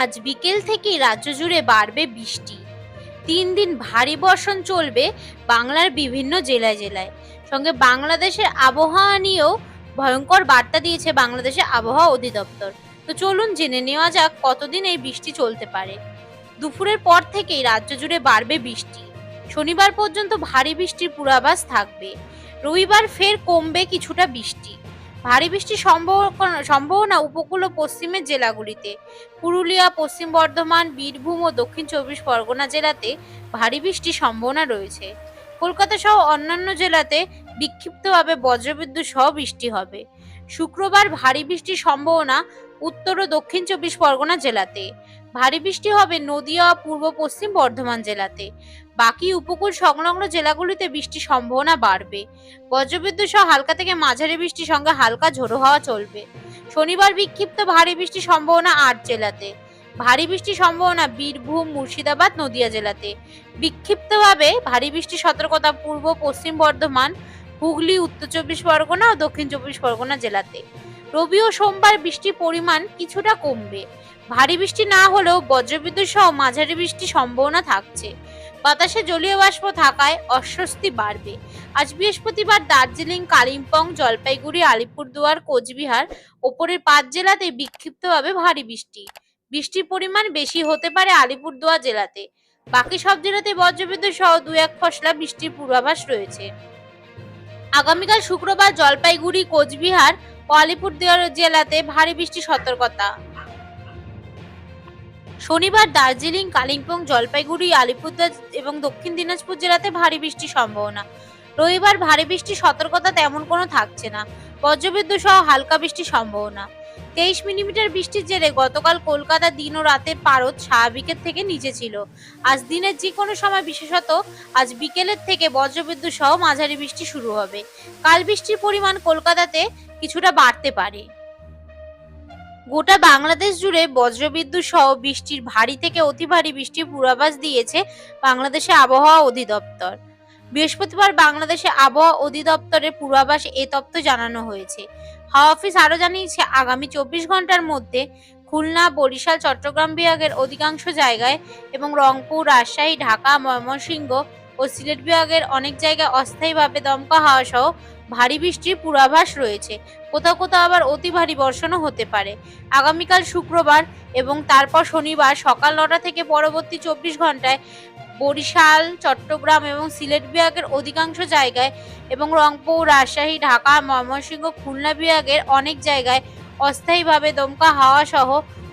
আজ বিকেল থেকেই রাজ্য জুড়ে বাড়বে বৃষ্টি। তিন দিন ভারী বর্ষণ চলবে বাংলার বিভিন্ন জেলায় জেলায়। সঙ্গে বাংলাদেশের আবহাওয়া নিয়েও ভয়ঙ্কর বার্তা দিয়েছে বাংলাদেশের আবহাওয়া অধিদপ্তর। তো চলুন জেনে নেওয়া যাক কতদিন এই বৃষ্টি চলতে পারে। দুপুরের পর থেকেই রাজ্য জুড়ে বাড়বে বৃষ্টি। শনিবার পর্যন্ত ভারী বৃষ্টির পূর্বাভাস থাকবে। রবিবার ফের কমবে কিছুটা বৃষ্টি। ভারী বৃষ্টির সম্ভাবনা উপকূল ও পশ্চিমের জেলাগুলিতে। পুরুলিয়া, পশ্চিম বর্ধমান, বীরভূম ও দক্ষিণ চব্বিশ পরগনা জেলাতে ভারী বৃষ্টির সম্ভাবনা রয়েছে। কলকাতা সহ অন্যান্য জেলাতে বিক্ষিপ্তভাবে বজ্রবিদ্যুৎ সহ বৃষ্টি হবে। শুক্রবার ভারী বৃষ্টির সম্ভাবনা উত্তর ও দক্ষিণ চব্বিশ পরগনা জেলাতে। ভারী বৃষ্টি হবে নদিয়া পূর্ব পশ্চিম বর্ধমান জেলাতে। বাকি উপকূল সংলগ্ন জেলাগুলিতে বৃষ্টির সম্ভাবনা বাড়বে। বজ্রবিদ্যুৎ সহ হালকা থেকে মাঝারি বৃষ্টির সঙ্গে হালকা ঝোড়ো হাওয়া চলবে। শনিবার বিক্ষিপ্ত ভারী বৃষ্টির সম্ভাবনা আট জেলাতে। ভারী বৃষ্টির সম্ভাবনা বীরভূম, মুর্শিদাবাদ, নদিয়া জেলাতে। বিক্ষিপ্তভাবে ভারী বৃষ্টির সতর্কতা পূর্ব, পশ্চিম বর্ধমান, হুগলি, উত্তর চব্বিশ পরগনা ও দক্ষিণ চব্বিশ পরগনা জেলাতে। রবি ও সোমবার বৃষ্টির পরিমাণ কিছুটা কমবে। ভারী বৃষ্টি না হলেও বজ্রবিদ্যুৎ সহ মাঝারি বৃষ্টির সম্ভাবনা থাকছে। বাতাসে জলীয় বাষ্প থাকায় অস্বস্তি বাড়বে। আজ বৃহস্পতিবার দার্জিলিং, কালিম্পং, জলপাইগুড়ি, আলিপুরদুয়ার, কোচবিহার, ওপরের পাঁচ জেলাতে বিক্ষিপ্তভাবে ভারী বৃষ্টি। বৃষ্টির পরিমাণ বেশি হতে পারে আলিপুরদুয়ার জেলাতে। বাকি সব জেলাতে বজ্রবিদ্যুৎ সহ দু এক ফসলা বৃষ্টির পূর্বাভাস রয়েছে। আগামীকাল শুক্রবার জলপাইগুড়ি, কোচবিহার ও আলিপুরদুয়ার জেলাতে ভারী বৃষ্টির সতর্কতা। শনিবার দার্জিলিং, কালিম্পং, জলপাইগুড়ি, আলিপুরদুয়ার এবং দক্ষিণ দিনাজপুর জেলাতে ভারী বৃষ্টির সম্ভাবনা। রবিবার ভারী বৃষ্টির সতর্কতা তেমন কোনো থাকছে না। বজ্রবিদ্যুৎ সহ হালকা বৃষ্টির সম্ভাবনা। তেইশ মিলিমিটার বৃষ্টির জেরে গতকাল কলকাতা দিন ও রাতে পারদ স্বাভাবিকের থেকে নিচে ছিল। আজ দিনের যে কোনো সময় বিশেষত আজ বিকেলের থেকে বজ্রবিদ্যুৎ সহ মাঝারি বৃষ্টি শুরু হবে। কাল বৃষ্টির পরিমাণ কলকাতাতে কিছুটা বাড়তে পারে। গোটা বাংলাদেশ জুড়ে বজ্রবিদ্যুৎ সহ বৃষ্টির ভারী থেকে অতি ভারী বৃষ্টির পূর্বাভাস দিয়েছে বাংলাদেশের আবহাওয়া অধিদপ্তর। বৃহস্পতিবার বাংলাদেশে আবহাওয়া অধিদপ্তরের পূর্বাভাস এ তথ্য জানানো হয়েছে। হাওয়া অফিস আরও জানিয়েছে, আগামী চব্বিশ ঘণ্টার মধ্যে খুলনা, বরিশাল, চট্টগ্রাম বিভাগের অধিকাংশ জায়গায় এবং রংপুর, রাজশাহী, ঢাকা, ময়মনসিংহ ও সিলেট বিভাগের অনেক জায়গায় অস্থায়ীভাবে দমকা হাওয়া সহ ভারী বৃষ্টির পূর্বাভাস রয়েছে। কোথাও কোথাও আবার অতি ভারী বর্ষণও হতে পারে। আগামীকাল শুক্রবার এবং তারপর শনিবার সকাল নটা থেকে পরবর্তী চব্বিশ ঘন্টায় বরিশাল, চট্টগ্রাম এবং সিলেট বিভাগের অধিকাংশ জায়গায় এবং রংপুর, রাজশাহী, ঢাকা, ময়মনসিংহ, খুলনা বিভাগের অনেক জায়গায় অস্থায়ীভাবে দমকা হাওয়া সহ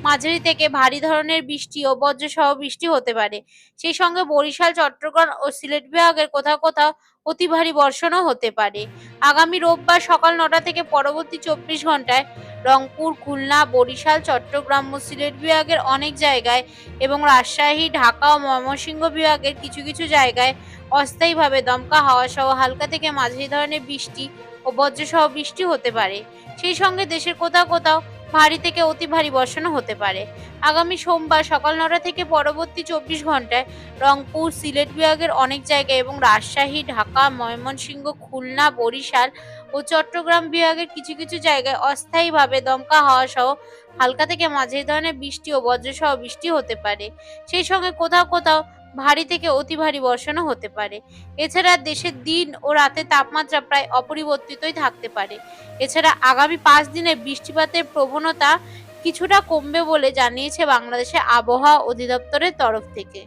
মাঝারি থেকে ভারী ধরনের বৃষ্টি ও বজ্রসহ বৃষ্টি হতে পারে। সেই সঙ্গে বরিশাল, চট্টগ্রাম ও সিলেট বিভাগের কোথাও কোথাও অতি ভারী বর্ষণও হতে পারে। আগামী রোববার সকাল নটা থেকে পরবর্তী চব্বিশ ঘন্টায় রংপুর, খুলনা, বরিশাল, চট্টগ্রাম ও সিলেট বিভাগের অনেক জায়গায় এবং রাজশাহী, ঢাকা ও ময়মনসিংহ বিভাগের কিছু কিছু জায়গায় অস্থায়ীভাবে দমকা হাওয়া সহ হালকা থেকে মাঝারি ধরনের বৃষ্টি ও বজ্রসহ বৃষ্টি হতে পারে। সেই সঙ্গে দেশের কোথাও কোথাও ভারী থেকে অতি ভারী বর্ষণও হতে পারে। আগামী সোমবার সকাল নটা থেকে পরবর্তী চব্বিশ ঘন্টায় রংপুর, সিলেট বিভাগের অনেক জায়গায় এবং রাজশাহী, ঢাকা, ময়মনসিংহ, খুলনা, বরিশাল ও চট্টগ্রাম বিভাগের কিছু কিছু জায়গায় অস্থায়ীভাবে দমকা হাওয়া সহ হালকা থেকে মাঝারি ধরনের বৃষ্টি ও বজ্রসহ বৃষ্টি হতে পারে। সেই সঙ্গে কোথাও কোথাও ভারী থেকে অতি ভারী বর্ষণও হতে পারে। এছাড়া দেশের দিন ও রাতে তাপমাত্রা প্রায় অপরিবর্তিতই থাকতে পারে। এছাড়া আগামী পাঁচ দিনে বৃষ্টিপাতের প্রবণতা কিছুটা কমবে বলে জানিয়েছে বাংলাদেশের আবহাওয়া অধিদপ্তরের তরফ থেকে।